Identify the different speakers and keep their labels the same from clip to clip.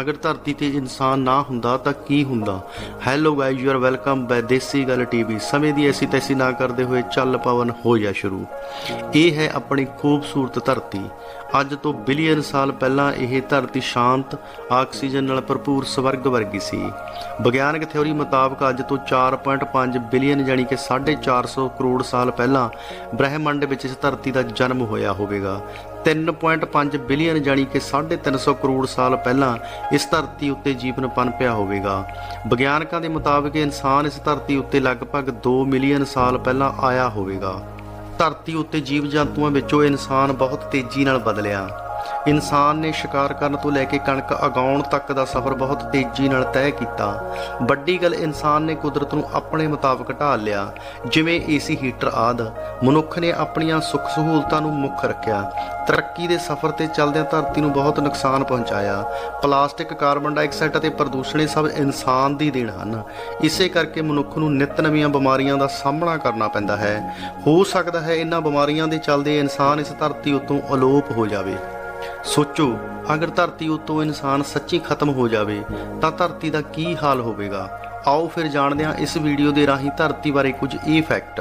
Speaker 1: ਅਗਰ ਧਰਤੀ ਤੇ ਇਨਸਾਨ ਨਾ ਹੁੰਦਾ ਤਾਂ ਕੀ ਹੁੰਦਾ? Hello guys you are welcome by Desi Gall TV ਸਮੇਂ ਦੀ ਐਸੀ ਤੈਸੀ ਨਾ ਕਰਦੇ ਹੋਏ ਚੱਲ ਪਵਨ ਹੋ ਜਾ ਸ਼ੁਰੂ। ਇਹ ਹੈ ਆਪਣੀ ਖੂਬਸੂਰਤ ਧਰਤੀ। ਅੱਜ ਤੋਂ ਬਿਲੀਅਨ ਸਾਲ ਪਹਿਲਾਂ ਇਹ ਧਰਤੀ ਸ਼ਾਂਤ, ਆਕਸੀਜਨ ਨਾਲ ਭਰਪੂਰ ਸਵਰਗ ਵਰਗੀ ਸੀ। ਵਿਗਿਆਨਕ ਥਿਉਰੀ ਮੁਤਾਬਕ ਅੱਜ ਤੋਂ 4.5 ਬਿਲੀਅਨ ਯਾਨੀ ਕਿ 450 ਕਰੋੜ ਸਾਲ ਪਹਿਲਾਂ ਬ੍ਰਹਿਮੰਡ ਵਿੱਚ ਇਸ ਧਰਤੀ ਦਾ ਜਨਮ ਹੋਇਆ ਹੋਵੇਗਾ। 3.5 ਬਿਲੀਅਨ ਜਾਨੀ ਕਿ 350 ਕਰੋੜ ਸਾਲ ਪਹਿਲਾਂ ਇਸ ਧਰਤੀ ਉੱਤੇ ਜੀਵਨ ਪਨਪਿਆ ਹੋਵੇਗਾ। ਵਿਗਿਆਨਕਾਂ ਦੇ ਮੁਤਾਬਕ ਇਨਸਾਨ ਇਸ ਧਰਤੀ ਉੱਤੇ ਲਗਭਗ 2 ਮਿਲੀਅਨ ਸਾਲ ਪਹਿਲਾਂ ਆਇਆ ਹੋਵੇਗਾ। ਧਰਤੀ ਉੱਤੇ ਜੀਵ ਜੰਤੂਆਂ ਵਿੱਚੋਂ ਇਨਸਾਨ ਬਹੁਤ ਤੇਜ਼ੀ ਨਾਲ ਬਦਲਿਆ। ਇਨਸਾਨ ਨੇ ਸ਼ਿਕਾਰ ਕਰਨ ਤੋਂ ਲੈ ਕੇ ਕਣਕ ਉਗਾਉਣ ਤੱਕ ਦਾ ਸਫ਼ਰ ਬਹੁਤ ਤੇਜ਼ੀ ਨਾਲ ਤੈਅ ਕੀਤਾ। ਵੱਡੀ ਗੱਲ ਇਨਸਾਨ ਨੇ ਕੁਦਰਤ ਨੂੰ ਆਪਣੇ ਮੁਤਾਬਕ ਢਾਲ ਲਿਆ, ਜਿਵੇਂ ਏਸੀ ਹੀਟਰ ਆਦ। ਮਨੁੱਖ ਨੇ ਆਪਣੀਆਂ ਸੁੱਖ ਸਹੂਲਤਾਂ ਨੂੰ ਮੁੱਖ ਰੱਖਿਆ। ਤਰੱਕੀ ਦੇ ਸਫ਼ਰ ਤੇ ਚੱਲਦਿਆਂ ਧਰਤੀ ਨੂੰ ਬਹੁਤ ਨੁਕਸਾਨ ਪਹੁੰਚਾਇਆ। ਪਲਾਸਟਿਕ, ਕਾਰਬਨ ਡਾਈਆਕਸਾਈਡ ਅਤੇ ਪ੍ਰਦੂਸ਼ਣ ਇਹ ਸਭ ਇਨਸਾਨ ਦੀ ਦੇਣ ਹਨ। ਇਸੇ ਕਰਕੇ ਮਨੁੱਖ ਨੂੰ ਨਿਤ ਨਵੀਆਂ ਬਿਮਾਰੀਆਂ ਦਾ ਸਾਹਮਣਾ ਕਰਨਾ ਪੈਂਦਾ ਹੈ। ਹੋ ਸਕਦਾ ਹੈ ਇਹਨਾਂ ਬਿਮਾਰੀਆਂ ਦੇ ਚੱਲਦੇ ਇਨਸਾਨ ਇਸ ਧਰਤੀ ਉੱਤੋਂ ਅਲੋਪ ਹੋ ਜਾਵੇ। ਸੋਚੋ, ਅਗਰ ਧਰਤੀ ਉੱਤੋਂ ਇਨਸਾਨ ਸੱਚੀ ਖਤਮ ਹੋ ਜਾਵੇ, ਤਾਂ ਧਰਤੀ ਦਾ ਕੀ ਹਾਲ ਹੋਵੇਗਾ? ਆਓ ਫਿਰ ਜਾਣਦੇ ਹਾਂ ਇਸ ਵੀਡੀਓ ਦੇ ਰਾਹੀਂ ਧਰਤੀ ਬਾਰੇ ਕੁਝ ਇਹ ਫੈਕਟ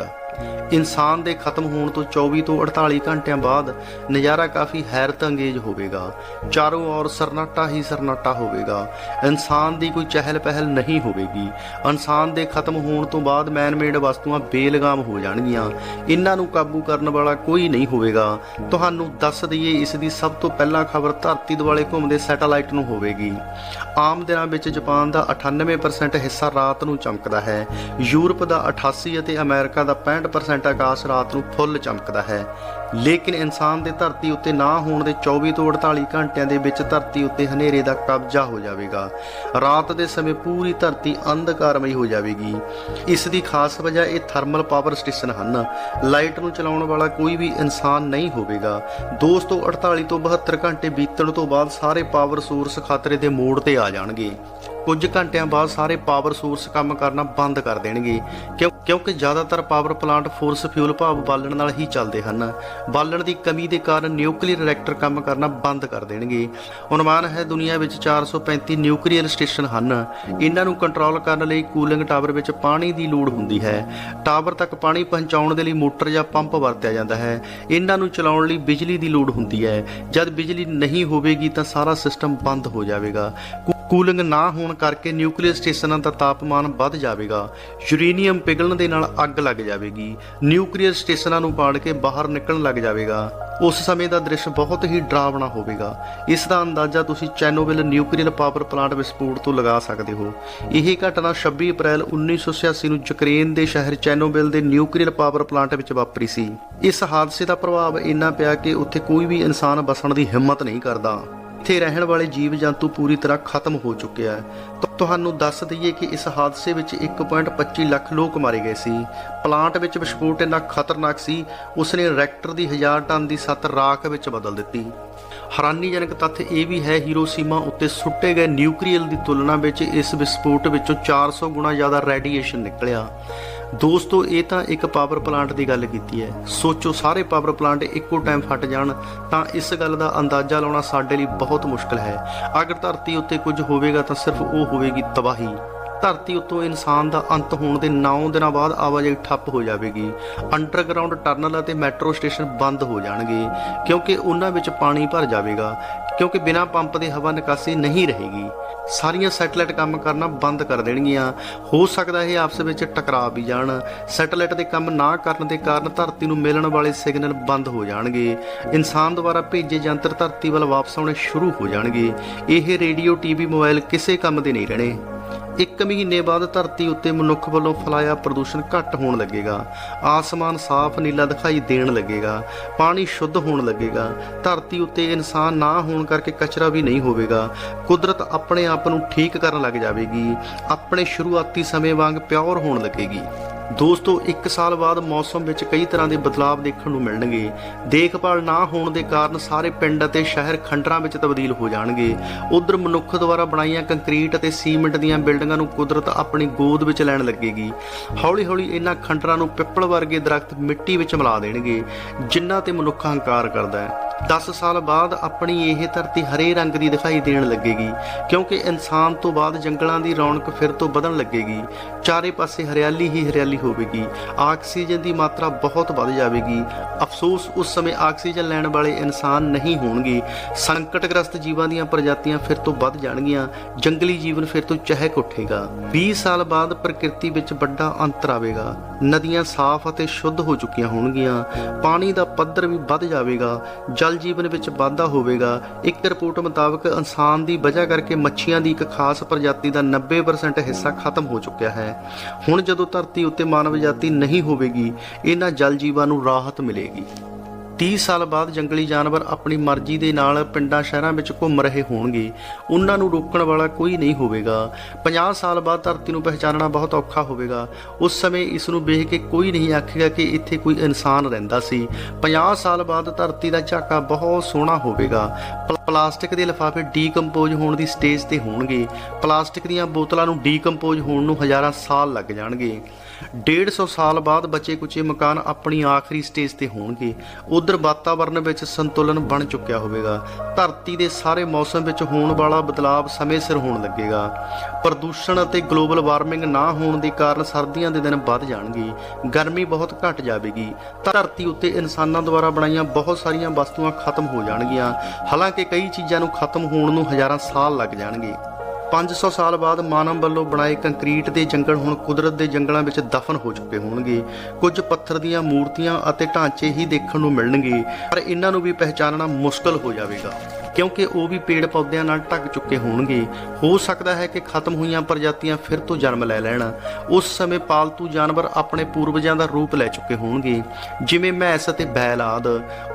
Speaker 1: ਇਨਸਾਨ ਦੇ ਖਤਮ ਹੋਣ ਤੋਂ 24 ਤੋਂ 48 ਘੰਟਿਆਂ ਬਾਅਦ ਨਜ਼ਾਰਾ ਕਾਫੀ ਹੈਰਤ ਅੰਗੇਜ ਹੋਵੇਗਾ। ਚਾਰੋਂ ਔਰ ਸਰਨਾਟਾ ਹੀ ਸਰਨਾਟਾ ਹੋਵੇਗਾ। ਇਨਸਾਨ ਦੀ ਕੋਈ ਚਹਿਲ ਪਹਿਲ ਨਹੀਂ ਹੋਵੇਗੀ। ਇਨਸਾਨ ਦੇ ਖਤਮ ਹੋਣ ਤੋਂ ਬਾਅਦ ਮੈਨਮੇਡ ਵਸਤੂਆਂ ਬੇਲਗਾਮ ਹੋ ਜਾਣਗੀਆਂ। ਇਹਨਾਂ ਨੂੰ ਕਾਬੂ ਕਰਨ ਵਾਲਾ ਕੋਈ ਨਹੀਂ ਹੋਵੇਗਾ। ਤੁਹਾਨੂੰ ਦੱਸ ਦਈਏ, ਇਸ ਦੀ ਸਭ ਤੋਂ ਪਹਿਲਾਂ ਖਬਰ ਧਰਤੀ ਦੁਆਲੇ ਘੁੰਮਦੇ ਸੈਟੇਲਾਈਟ ਨੂੰ ਹੋਵੇਗੀ। ਆਮ ਦਿਨਾਂ ਵਿੱਚ ਜਾਪਾਨ ਦਾ 98% ਹਿੱਸਾ ਰਾਤ ਨੂੰ ਚਮਕਦਾ ਹੈ। ਯੂਰਪ ਦਾ 88 ਅਤੇ ਅਮਰੀਕਾ ਦਾ 65% ਆਕਾਸ਼ ਰਾਤ ਨੂੰ ਫੁੱਲ ਚਮਕਦਾ ਹੈ। ਲੇਕਿਨ ਇਨਸਾਨ ਦੇ ਧਰਤੀ ਉੱਤੇ ਨਾ ਹੋਣ ਦੇ 24 ਤੋਂ 48 ਘੰਟਿਆਂ ਦੇ ਵਿੱਚ ਧਰਤੀ ਉੱਤੇ ਹਨੇਰੇ ਦਾ ਕਬਜ਼ਾ ਹੋ ਜਾਵੇਗਾ। ਰਾਤ ਦੇ ਸਮੇਂ ਪੂਰੀ ਧਰਤੀ ਅੰਧਕਾਰਮਈ ਹੋ ਜਾਵੇਗੀ। ਇਸ ਦੀ ਖਾਸ ਵਜ੍ਹਾ ਇਹ ਥਰਮਲ ਪਾਵਰ ਸਟੇਸ਼ਨ ਹਨ। ਲਾਈਟ ਨੂੰ ਚਲਾਉਣ ਵਾਲਾ ਕੋਈ ਵੀ ਇਨਸਾਨ ਨਹੀਂ ਹੋਵੇਗਾ। ਦੋਸਤੋ 48 ਤੋਂ 72 ਘੰਟੇ ਬੀਤਣ ਤੋਂ ਬਾਅਦ ਸਾਰੇ ਪਾਵਰ ਸੋਰਸ ਖਤਰੇ ਦੇ ਮੋੜ ਤੇ ਆ ਜਾਣਗੇ। ਕੁਝ ਘੰਟਿਆਂ ਬਾਅਦ ਸਾਰੇ ਪਾਵਰ ਸੋਰਸ ਕੰਮ ਕਰਨਾ ਬੰਦ ਕਰ ਦੇਣਗੇ। ਕਿਉਂ ਕਿਉਂਕਿ ਜ਼ਿਆਦਾਤਰ ਪਾਵਰ ਪਲਾਂਟ ਫੋਰਸ ਫਿਊਲ ਭਾਵ ਬਾਲਣ ਨਾਲ ਹੀ ਚੱਲਦੇ ਹਨ। ਬਾਲਣ ਦੀ ਕਮੀ ਦੇ ਕਾਰਨ ਨਿਊਕਲੀਅਰ ਰਿਐਕਟਰ ਕੰਮ ਕਰਨਾ ਬੰਦ ਕਰ ਦੇਣਗੇ। ਅਨੁਮਾਨ ਹੈ ਦੁਨੀਆ ਵਿੱਚ 435 ਨਿਊਕਲੀਅਰ ਸਟੇਸ਼ਨ ਹਨ। ਇਹਨਾਂ ਨੂੰ ਕੰਟਰੋਲ ਕਰਨ ਲਈ ਕੂਲਿੰਗ ਟਾਵਰ ਵਿੱਚ ਪਾਣੀ ਦੀ ਲੋੜ ਹੁੰਦੀ ਹੈ। ਟਾਵਰ ਤੱਕ ਪਾਣੀ ਪਹੁੰਚਾਉਣ ਦੇ ਲਈ ਮੋਟਰ ਜਾਂ ਪੰਪ ਵਰਤਿਆ ਜਾਂਦਾ ਹੈ। ਇਹਨਾਂ ਨੂੰ ਚਲਾਉਣ ਲਈ ਬਿਜਲੀ ਦੀ ਲੋੜ ਹੁੰਦੀ ਹੈ। ਜਦ ਬਿਜਲੀ ਨਹੀਂ ਹੋਵੇਗੀ ਤਾਂ ਸਾਰਾ ਸਿਸਟਮ ਬੰਦ ਹੋ ਜਾਵੇਗਾ। ਕੂ- ਕੂਲਿੰਗ ਨਾ ਹੋਣ ਕਰਕੇ ਨਿਊਕਲੀਅਰ ਸਟੇਸ਼ਨਾਂ ਦਾ ਤਾਪਮਾਨ ਵੱਧ ਜਾਵੇਗਾ। ਯੂਰੇਨੀਅਮ ਪਿਘਲਣ ਦੇ ਨਾਲ ਅੱਗ ਲੱਗ ਜਾਵੇਗੀ। ਨਿਊਕਲੀਅਰ ਸਟੇਸ਼ਨਾਂ ਨੂੰ ਪਾੜ ਕੇ ਬਾਹਰ ਨਿਕਲਣ ਲੱਗ ਜਾਵੇਗਾ। ਉਸ ਸਮੇਂ ਦਾ ਦ੍ਰਿਸ਼ ਬਹੁਤ ਹੀ ਡਰਾਵਣਾ ਹੋਵੇਗਾ। ਇਸ ਦਾ ਅੰਦਾਜ਼ਾ ਤੁਸੀਂ ਚੈਨੋਬਿਲ ਨਿਊਕਲੀਅਰ ਪਾਵਰ ਪਲਾਂਟ ਵਿਸਫੋਟ ਤੋਂ ਲਗਾ ਸਕਦੇ ਹੋ। ਇਹ ਘਟਨਾ 26 ਅਪ੍ਰੈਲ 1986 ਨੂੰ ਯੂਕਰੇਨ ਦੇ ਸ਼ਹਿਰ ਚੈਨੋਬਿਲ ਦੇ ਨਿਊਕਲੀਅਰ ਪਾਵਰ ਪਲਾਂਟ ਵਿੱਚ ਵਾਪਰੀ ਸੀ। ਇਸ ਹਾਦਸੇ ਦਾ ਪ੍ਰਭਾਵ ਇੰਨਾ ਪਿਆ ਕਿ ਉੱਥੇ ਕੋਈ ਵੀ ਇਨਸਾਨ ਬਸਣ ਦੀ ਹਿੰਮਤ ਨਹੀਂ ਕਰਦਾ। ਇੱਥੇ ਰਹਿਣ ਵਾਲੇ ਜੀਵ ਜੰਤੂ ਪੂਰੀ ਤਰ੍ਹਾਂ ਖਤਮ ਹੋ ਚੁੱਕਿਆ ਹੈ। ਤੁਹਾਨੂੰ ਦੱਸ ਦਈਏ ਕਿ ਇਸ ਹਾਦਸੇ ਵਿੱਚ 1.25 ਲੱਖ ਲੋਕ ਮਾਰੇ ਗਏ ਸੀ। ਪਲਾਂਟ ਵਿੱਚ ਵਿਸਫੋਟ ਇੰਨਾ ਖਤਰਨਾਕ ਸੀ, ਉਸਨੇ ਰੈਕਟਰ ਦੀ 1000 ਟਨ ਦੀ ਸੱਤ ਰਾਖ ਵਿੱਚ ਬਦਲ ਦਿੱਤੀ। ਹੈਰਾਨੀਜਨਕ ਤੱਥ ਇਹ ਵੀ ਹੈ, ਹੀਰੋਸ਼ੀਮਾ ਉੱਤੇ ਸੁੱਟੇ ਗਏ ਨਿਊਕਲੀਅਰ ਦੀ ਤੁਲਨਾ ਵਿੱਚ ਇਸ ਵਿਸਫੋਟ ਵਿੱਚੋਂ 400 ਗੁਣਾ ਜ਼ਿਆਦਾ ਰੇਡੀਏਸ਼ਨ ਨਿਕਲਿਆ। ਦੋਸਤੋ, ਇਹ ਤਾਂ ਇੱਕ ਪਾਵਰ ਪਲਾਂਟ ਦੀ ਗੱਲ ਕੀਤੀ ਹੈ। ਸੋਚੋ, ਸਾਰੇ ਪਾਵਰ ਪਲਾਂਟ ਇੱਕੋ ਟਾਈਮ ਫਟ ਜਾਣ, ਤਾਂ ਇਸ ਗੱਲ ਦਾ ਅੰਦਾਜ਼ਾ ਲਾਉਣਾ ਸਾਡੇ ਲਈ ਬਹੁਤ ਮੁਸ਼ਕਲ ਹੈ। ਅਗਰ ਧਰਤੀ ਉੱਤੇ ਕੁਝ ਹੋਵੇਗਾ, ਤਾਂ ਸਿਰਫ ਉਹ ਹੋਵੇਗੀ ਤਬਾਹੀ। ਧਰਤੀ ਉੱਤੋਂ ਇਨਸਾਨ ਦਾ ਅੰਤ ਹੋਣ ਦੇ 9 ਦਿਨਾਂ ਬਾਅਦ ਆਵਾਜਾਈ ਠੱਪ ਹੋ ਜਾਵੇਗੀ। ਅੰਡਰਗਰਾਉਂਡ ਟਰਨਲ ਅਤੇ ਮੈਟਰੋ ਸਟੇਸ਼ਨ ਬੰਦ ਹੋ ਜਾਣਗੇ, ਕਿਉਂਕਿ ਉਹਨਾਂ ਵਿੱਚ ਪਾਣੀ ਭਰ ਜਾਵੇਗਾ। ਕਿਉਂਕਿ ਬਿਨਾਂ ਪੰਪ ਦੇ ਹਵਾ ਨਿਕਾਸੀ ਨਹੀਂ ਰਹੇਗੀ। ਸਾਰੀਆਂ ਸੈਟਲਾਈਟ ਕੰਮ ਕਰਨਾ ਬੰਦ ਕਰ ਦੇਣਗੀਆਂ। ਹੋ ਸਕਦਾ ਇਹ ਆਪਸ ਵਿੱਚ ਟਕਰਾ ਵੀ ਜਾਣ। ਸੈਟਲਾਈਟ ਦੇ ਕੰਮ ਨਾ ਕਰਨ ਦੇ ਕਾਰਨ ਧਰਤੀ ਨੂੰ ਮਿਲਣ ਵਾਲੇ ਸਿਗਨਲ ਬੰਦ ਹੋ ਜਾਣਗੇ। ਇਨਸਾਨ ਦੁਆਰਾ ਭੇਜੇ ਯੰਤਰ ਧਰਤੀ ਵੱਲ ਵਾਪਸ ਆਉਣੇ ਸ਼ੁਰੂ ਹੋ ਜਾਣਗੇ। ਇਹ ਰੇਡੀਓ, ਟੀਵੀ, ਮੋਬਾਈਲ ਕਿਸੇ ਕੰਮ ਦੇ ਨਹੀਂ ਰਹਿਣੇ। ਇੱਕ ਮਹੀਨੇ ਬਾਅਦ ਧਰਤੀ ਉੱਤੇ ਮਨੁੱਖ ਵੱਲੋਂ ਫਲਾਇਆ ਪ੍ਰਦੂਸ਼ਣ ਘੱਟ ਹੋਣ ਲੱਗੇਗਾ। ਆਸਮਾਨ ਸਾਫ਼ ਨੀਲਾ ਦਿਖਾਈ ਦੇਣ ਲੱਗੇਗਾ। ਪਾਣੀ ਸ਼ੁੱਧ ਹੋਣ ਲੱਗੇਗਾ। ਧਰਤੀ ਉੱਤੇ ਇਨਸਾਨ ਨਾ ਹੋਣ ਕਰਕੇ ਕਚਰਾ ਵੀ ਨਹੀਂ ਹੋਵੇਗਾ। ਕੁਦਰਤ ਆਪਣੇ ਆਪ ਨੂੰ ਠੀਕ ਕਰਨ ਲੱਗ ਜਾਵੇਗੀ। ਆਪਣੇ ਸ਼ੁਰੂਆਤੀ ਸਮੇਂ ਵਾਂਗ ਪਿਓਰ ਹੋਣ ਲੱਗੇਗੀ। ਦੋਸਤੋ 1 ਸਾਲ ਬਾਅਦ ਮੌਸਮ ਵਿੱਚ ਕਈ ਤਰ੍ਹਾਂ ਦੇ ਬਦਲਾਅ ਦੇਖਣ ਨੂੰ ਮਿਲਣਗੇ। ਦੇਖਭਾਲ ਨਾ ਹੋਣ ਦੇ ਕਾਰਨ ਸਾਰੇ ਪਿੰਡ ਅਤੇ ਸ਼ਹਿਰ ਖੰਡਰਾਂ ਵਿੱਚ ਤਬਦੀਲ ਹੋ ਜਾਣਗੇ। ਉਧਰ ਮਨੁੱਖ ਦੁਆਰਾ ਬਣਾਈਆਂ ਕੰਕਰੀਟ ਅਤੇ ਸੀਮੈਂਟ ਦੀਆਂ ਬਿਲਡਿੰਗਾਂ ਨੂੰ ਕੁਦਰਤ ਆਪਣੀ ਗੋਦ ਵਿੱਚ ਲੈਣ ਲੱਗੇਗੀ। ਹੌਲੀ-ਹੌਲੀ ਇਹਨਾਂ ਖੰਡਰਾਂ ਨੂੰ ਪਿੱਪਲ ਵਰਗੇ ਦਰਖਤ ਮਿੱਟੀ ਵਿੱਚ ਮਿਲਾ ਦੇਣਗੇ, ਜਿਨ੍ਹਾਂ ਤੇ ਮਨੁੱਖ ਹੰਕਾਰ ਕਰਦਾ ਹੈ। 10 ਸਾਲ ਬਾਅਦ ਆਪਣੀ ਇਹ ਧਰਤੀ ਹਰੇ ਰੰਗ ਦੀ ਦਿਖਾਈ ਦੇਣ ਲੱਗੇਗੀ, ਕਿਉਂਕਿ ਇਨਸਾਨ ਤੋਂ ਬਾਅਦ ਜੰਗਲਾਂ ਦੀ ਰੌਣਕ ਫਿਰ ਤੋਂ ਵਧਣ ਲੱਗੇਗੀ। ਚਾਰੇ ਪਾਸੇ ਹਰਿਆਲੀ ਹੀ ਹਰਿਆਲੀ ਹੋਵੇਗੀ। ਆਕਸੀਜਨ ਦੀ ਮਾਤਰਾ ਬਹੁਤ ਵੱਧ ਜਾਵੇਗੀ। ਅਫਸੋਸ, ਉਸ ਸਮੇਂ ਆਕਸੀਜਨ ਲੈਣ ਵਾਲੇ ਇਨਸਾਨ ਨਹੀਂ ਹੋਣਗੇ। ਸੰਕਟਗ੍ਰਸਤ ਜੀਵਾਂ ਦੀਆਂ ਪ੍ਰਜਾਤੀਆਂ ਫਿਰ ਤੋਂ ਵੱਧ ਜਾਣਗੀਆਂ। ਜੰਗਲੀ ਜੀਵਨ ਫਿਰ ਤੋਂ ਚਹਿਕ ਉੱਠੇਗਾ। 20 ਸਾਲ ਬਾਅਦ ਪ੍ਰਕਿਰਤੀ ਵਿੱਚ ਵੱਡਾ ਅੰਤਰ ਆਵੇਗਾ। ਨਦੀਆਂ ਸਾਫ਼ ਅਤੇ ਸ਼ੁੱਧ ਹੋ ਚੁੱਕੀਆਂ ਹੋਣਗੀਆਂ। ਪਾਣੀ ਦਾ ਪੱਧਰ ਵੀ ਵੱਧ ਜਾਵੇਗਾ। ਜਲ ਜਲ ਜੀਵਨ ਵਿੱਚ ਵਾਧਾ ਹੋਵੇਗਾ। ਇੱਕ ਰਿਪੋਰਟ ਮੁਤਾਬਕ ਇਨਸਾਨ ਦੀ ਵਜ੍ਹਾ ਕਰਕੇ ਮੱਛੀਆਂ ਦੀ ਇੱਕ ਖਾਸ ਪ੍ਰਜਾਤੀ ਦਾ 90% ਹਿੱਸਾ ਖਤਮ ਹੋ ਚੁੱਕਿਆ ਹੈ। ਹੁਣ ਜਦੋਂ ਧਰਤੀ ਉੱਤੇ ਮਾਨਵ ਜਾਤੀ ਨਹੀਂ ਹੋਵੇਗੀ, ਇਹਨਾਂ ਜਲ ਜੀਵਾਂ ਨੂੰ ਰਾਹਤ ਮਿਲੇਗੀ। 30 ਸਾਲ ਬਾਅਦ ਜੰਗਲੀ ਜਾਨਵਰ ਆਪਣੀ ਮਰਜ਼ੀ ਦੇ ਨਾਲ ਪਿੰਡਾਂ ਸ਼ਹਿਰਾਂ ਵਿੱਚ ਘੁੰਮ ਰਹੇ ਹੋਣਗੇ। ਉਹਨਾਂ ਨੂੰ ਰੋਕਣ ਵਾਲਾ ਕੋਈ ਨਹੀਂ ਹੋਵੇਗਾ। 50 ਸਾਲ ਬਾਅਦ ਧਰਤੀ ਨੂੰ ਪਹਿਚਾਨਣਾ ਬਹੁਤ ਔਖਾ ਹੋਵੇਗਾ। ਉਸ ਸਮੇਂ ਇਸ ਨੂੰ ਵੇਖ ਕੇ ਕੋਈ ਨਹੀਂ ਆਖੇਗਾ ਕਿ ਇੱਥੇ ਕੋਈ ਇਨਸਾਨ ਰਹਿੰਦਾ ਸੀ। 50 ਸਾਲ ਬਾਅਦ ਧਰਤੀ ਦਾ ਝਾਕਾ ਬਹੁਤ ਸੋਹਣਾ ਹੋਵੇਗਾ। ਪਲ- ਪਲਾਸਟਿਕ ਦੇ ਲਿਫਾਫੇ ਡੀਕੰਪੋਜ਼ ਹੋਣ ਦੀ ਸਟੇਜ ਤੇ ਹੋਣਗੇ। ਪਲਾਸਟਿਕ ਦੀਆਂ ਬੋਤਲਾਂ ਨੂੰ ਡੀਕੰਪੋਜ਼ ਹੋਣ ਨੂੰ ਹਜ਼ਾਰਾਂ ਸਾਲ ਲੱਗ ਜਾਣਗੇ। 150 ਸਾਲ ਬਾਅਦ ਬਚੇ ਕੁਚੇ ਮਕਾਨ ਆਪਣੀ ਆਖਰੀ ਸਟੇਜ ਤੇ ਹੋਣਗੇ। ਉਧਰ ਵਾਤਾਵਰਣ ਵਿੱਚ ਸੰਤੁਲਨ ਬਣ ਚੁੱਕਿਆ ਹੋਵੇਗਾ। ਧਰਤੀ ਦੇ ਸਾਰੇ ਮੌਸਮ ਵਿੱਚ ਹੋਣ ਵਾਲਾ ਬਦਲਾਅ ਸਮੇਂ ਸਿਰ ਹੋਣ ਲੱਗੇਗਾ। ਪ੍ਰਦੂਸ਼ਣ ਅਤੇ ਗਲੋਬਲ ਵਾਰਮਿੰਗ ਨਾ ਹੋਣ ਦੇ ਕਾਰਨ ਸਰਦੀਆਂ ਦੇ ਦਿਨ ਵੱਧ ਜਾਣਗੇ। ਗਰਮੀ ਬਹੁਤ ਘਟ ਜਾਵੇਗੀ। ਧਰਤੀ ਉੱਤੇ ਇਨਸਾਨਾਂ ਦੁਆਰਾ ਬਣਾਈਆਂ ਬਹੁਤ ਸਾਰੀਆਂ ਵਸਤੂਆਂ ਖਤਮ ਹੋ ਜਾਣਗੀਆਂ। ਹਾਲਾਂਕਿ ਕਈ ਚੀਜ਼ਾਂ ਨੂੰ ਖਤਮ ਹੋਣ ਨੂੰ ਹਜ਼ਾਰਾਂ ਸਾਲ ਲੱਗ ਜਾਣਗੇ। 500 ਸਾਲ ਬਾਅਦ ਮਾਨਵ ਵੱਲੋਂ ਬਣਾਏ ਕੰਕਰੀਟ ਦੇ ਜੰਗਲ ਹੁਣ ਕੁਦਰਤ ਦੇ ਜੰਗਲਾਂ ਵਿੱਚ ਦਫਨ ਹੋ ਚੁੱਕੇ ਹੋਣਗੇ। ਕੁਝ ਪੱਥਰ ਦੀਆਂ ਮੂਰਤੀਆਂ ਅਤੇ ਢਾਂਚੇ ਹੀ ਦੇਖਣ ਨੂੰ ਮਿਲਣਗੇ, ਪਰ ਇਹਨਾਂ ਨੂੰ ਵੀ ਪਹਿਚਾਨਣਾ ਮੁਸ਼ਕਲ ਹੋ ਜਾਵੇਗਾ। ਕਿਉਂਕਿ ਉਹ ਵੀ ਪੇੜ ਪੌਦਿਆਂ ਨਾਲ ਢੱਕ ਚੁੱਕੇ ਹੋਣਗੇ। ਹੋ ਸਕਦਾ ਹੈ ਕਿ ਖਤਮ ਹੋਈਆਂ ਪ੍ਰਜਾਤੀਆਂ ਫਿਰ ਤੋਂ ਜਨਮ ਲੈ ਲੈਣ। ਉਸ ਸਮੇਂ ਪਾਲਤੂ ਜਾਨਵਰ ਆਪਣੇ ਪੂਰਵਜਾਂ ਦਾ ਰੂਪ ਲੈ ਚੁੱਕੇ ਹੋਣਗੇ। ਜਿਵੇਂ ਮੈਂਸ ਅਤੇ ਬੈਲ ਆਦ।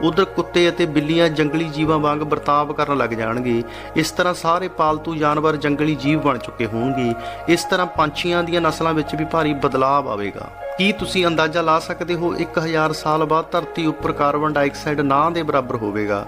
Speaker 1: ਉਧਰ ਕੁੱਤੇ ਅਤੇ ਬਿੱਲੀਆਂ ਜੰਗਲੀ ਜੀਵਾਂ ਵਾਂਗ ਵਰਤਾਵ ਕਰਨ ਲੱਗ ਜਾਣਗੇ। ਇਸ ਤਰ੍ਹਾਂ ਸਾਰੇ ਪਾਲਤੂ ਜਾਨਵਰ ਜੰਗਲੀ ਜੀਵ ਬਣ ਚੁੱਕੇ ਹੋਣਗੇ। ਇਸ ਤਰ੍ਹਾਂ ਪੰਛੀਆਂ ਦੀਆਂ ਨਸਲਾਂ ਵਿੱਚ ਵੀ ਭਾਰੀ ਬਦਲਾਅ ਆਵੇਗਾ। ਕੀ ਤੁਸੀਂ ਅੰਦਾਜ਼ਾ ਲਾ ਸਕਦੇ ਹੋ 1000 ਸਾਲ ਬਾਅਦ ਧਰਤੀ ਉੱਪਰ ਕਾਰਬਨ ਡਾਈਆਕਸਾਈਡ ਨਾ ਦੇ ਬਰਾਬਰ ਹੋਵੇਗਾ?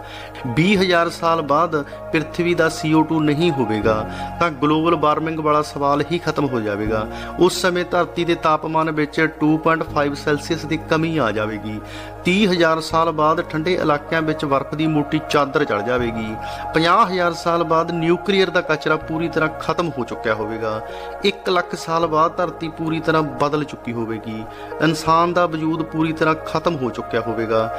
Speaker 1: 20000 ਸਾਲ ਬਾਅਦ ਪ੍ਰithvi ਦਾ CO2 ਨਹੀਂ ਹੋਵੇਗਾ, ਤਾਂ ਗਲੋਬਲ ਵਾਰਮਿੰਗ ਵਾਲਾ ਸਵਾਲ ਹੀ ਖਤਮ ਹੋ ਜਾਵੇਗਾ। ਉਸ ਸਮੇਂ ਧਰਤੀ ਦੇ ਤਾਪਮਾਨ ਵਿੱਚ 2.5 ਸੈਲਸੀਅਸ ਦੀ ਕਮੀ ਆ ਜਾਵੇਗੀ। 30000 ਸਾਲ ਬਾਅਦ ਠੰਡੇ ਇਲਾਕਿਆਂ ਵਿੱਚ ਬਰਫ਼ ਦੀ ਮੋਟੀ ਚਾਦਰ ਚੜ ਜਾਵੇਗੀ। 50000 ਸਾਲ ਬਾਅਦ ਨਿਊਕਲੀਅਰ ਦਾ ਕਚਰਾ ਪੂਰੀ ਤਰ੍ਹਾਂ ਖਤਮ ਹੋ ਚੁੱਕਿਆ ਹੋਵੇਗਾ। 1 ਲੱਖ ਸਾਲ ਬਾਅਦ ਧਰਤੀ ਪੂਰੀ ਤਰ੍ਹਾਂ ਬਦਲ ਚੁੱਕੀ ਹੋਵੇਗੀ। ਇਨਸਾਨ ਦਾ ਵਜੂਦ ਪੂਰੀ ਤਰ੍ਹਾਂ ਖਤਮ ਹੋ ਚੁੱਕਿਆ ਹੋਵੇਗਾ।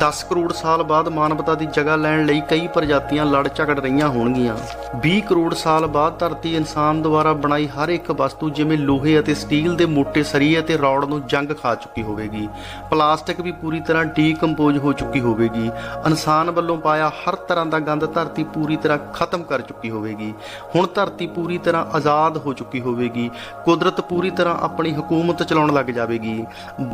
Speaker 1: 10 ਕਰੋੜ ਸਾਲ ਬਾਅਦ ਮਾਨਵਤਾ ਦੀ ਜਗ੍ਹਾ ਲੈਣ ਲਈ ਕਈ ਪ੍ਰਜਾਤੀਆਂ ਲੜ ਝਗੜ ਰਹੀਆਂ ਹੋਣਗੀਆਂ। 20 ਕਰੋੜ ਸਾਲ ਬਾਅਦ ਧਰਤੀ ਇਨਸਾਨ ਦੁਆਰਾ ਬਣਾਈ ਹਰ ਇੱਕ ਵਸਤੂ ਜਿਵੇਂ ਲੋਹੇ ਅਤੇ ਸਟੀਲ ਦੇ ਮੋਟੇ ਸਰੀਏ ਅਤੇ ਰੌੜ ਨੂੰ ਜੰਗ ਖਾ ਚੁੱਕੀ ਹੋਵੇਗੀ। ਪਲਾਸਟਿਕ ਵੀ ਪੂਰੀ ਤਰ੍ਹਾਂ ਡੀਕੰਪੋਜ਼ ਹੋ ਚੁੱਕੀ ਹੋਵੇਗੀ। ਇਨਸਾਨ ਵੱਲੋਂ ਪਾਇਆ ਹਰ ਤਰ੍ਹਾਂ ਦਾ ਗੰਦ ਧਰਤੀ ਪੂਰੀ ਤਰ੍ਹਾਂ ਖਤਮ ਕਰ ਚੁੱਕੀ ਹੋਵੇਗੀ। ਹੁਣ ਧਰਤੀ ਪੂਰੀ ਤਰ੍ਹਾਂ ਆਜ਼ਾਦ ਹੋ ਚੁੱਕੀ ਹੋਵੇਗੀ। ਕੁਦਰਤ ਪੂਰੀ ਤਰ੍ਹਾਂ ਆਪਣੀ ਹਕੂਮਤ ਚਲਾਉਣ ਲੱਗ ਜਾਵੇਗੀ।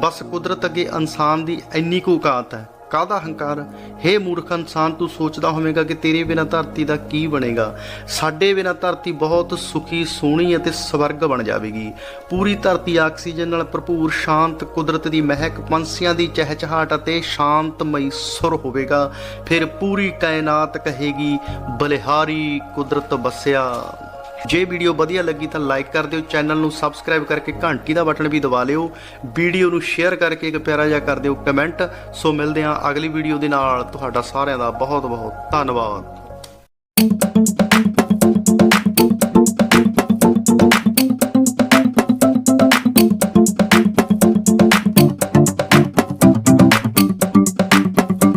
Speaker 1: ਬਸ ਕੁਦਰਤ ਅੱਗੇ ਇਨਸਾਨ ਦੀ ਇੰਨੀ ਕੁ ਔਕਾਤ ਹੈ। ਕਾਹਦਾ ਹੰਕਾਰ? ਹੇ ਮੂਰਖ ਇਨਸਾਨ, ਤੂੰ ਸੋਚਦਾ ਹੋਵੇਗਾ ਕਿ ਤੇਰੇ ਬਿਨਾਂ ਧਰਤੀ ਦਾ ਕੀ ਬਣੇਗਾ। ਸਾਡੇ ਬਿਨਾਂ ਧਰਤੀ ਬਹੁਤ ਸੁਖੀ, ਸੋਹਣੀ ਅਤੇ ਸਵਰਗ ਬਣ ਜਾਵੇਗੀ। ਪੂਰੀ ਧਰਤੀ ਆਕਸੀਜਨ ਨਾਲ ਭਰਪੂਰ, ਸ਼ਾਂਤ ਕੁਦਰਤ ਦੀ ਮਹਿਕ, ਪੰਛੀਆਂ ਦੀ ਚਹਿਚਹਾਟ ਅਤੇ ਸ਼ਾਂਤਮਈ ਸੁਰ ਹੋਵੇਗਾ। ਫਿਰ ਪੂਰੀ ਕਾਇਨਾਤ ਕਹੇਗੀ, ਬਲਿਹਾਰੀ ਕੁਦਰਤ ਬਸਿਆ। ਜੇ ਵੀਡੀਓ ਵਧੀਆ ਲੱਗੀ ਤਾਂ ਲਾਈਕ ਕਰ ਦਿਓ, ਚੈਨਲ ਨੂੰ ਸਬਸਕ੍ਰਾਈਬ ਕਰਕੇ ਘੰਟੀ ਦਾ ਬਟਨ ਵੀ ਦਬਾ ਲਿਓ, ਵੀਡੀਓ ਨੂੰ ਸ਼ੇਅਰ ਕਰਕੇ ਇੱਕ ਪਿਆਰਾ ਜਿਹਾ ਕਰ ਦਿਓ ਕਮੈਂਟ। ਸੋ ਮਿਲਦੇ ਹਾਂ ਅਗਲੀ ਵੀਡੀਓ ਦੇ ਨਾਲ। ਤੁਹਾਡਾ ਸਾਰਿਆਂ ਦਾ ਬਹੁਤ ਬਹੁਤ ਧੰਨਵਾਦ।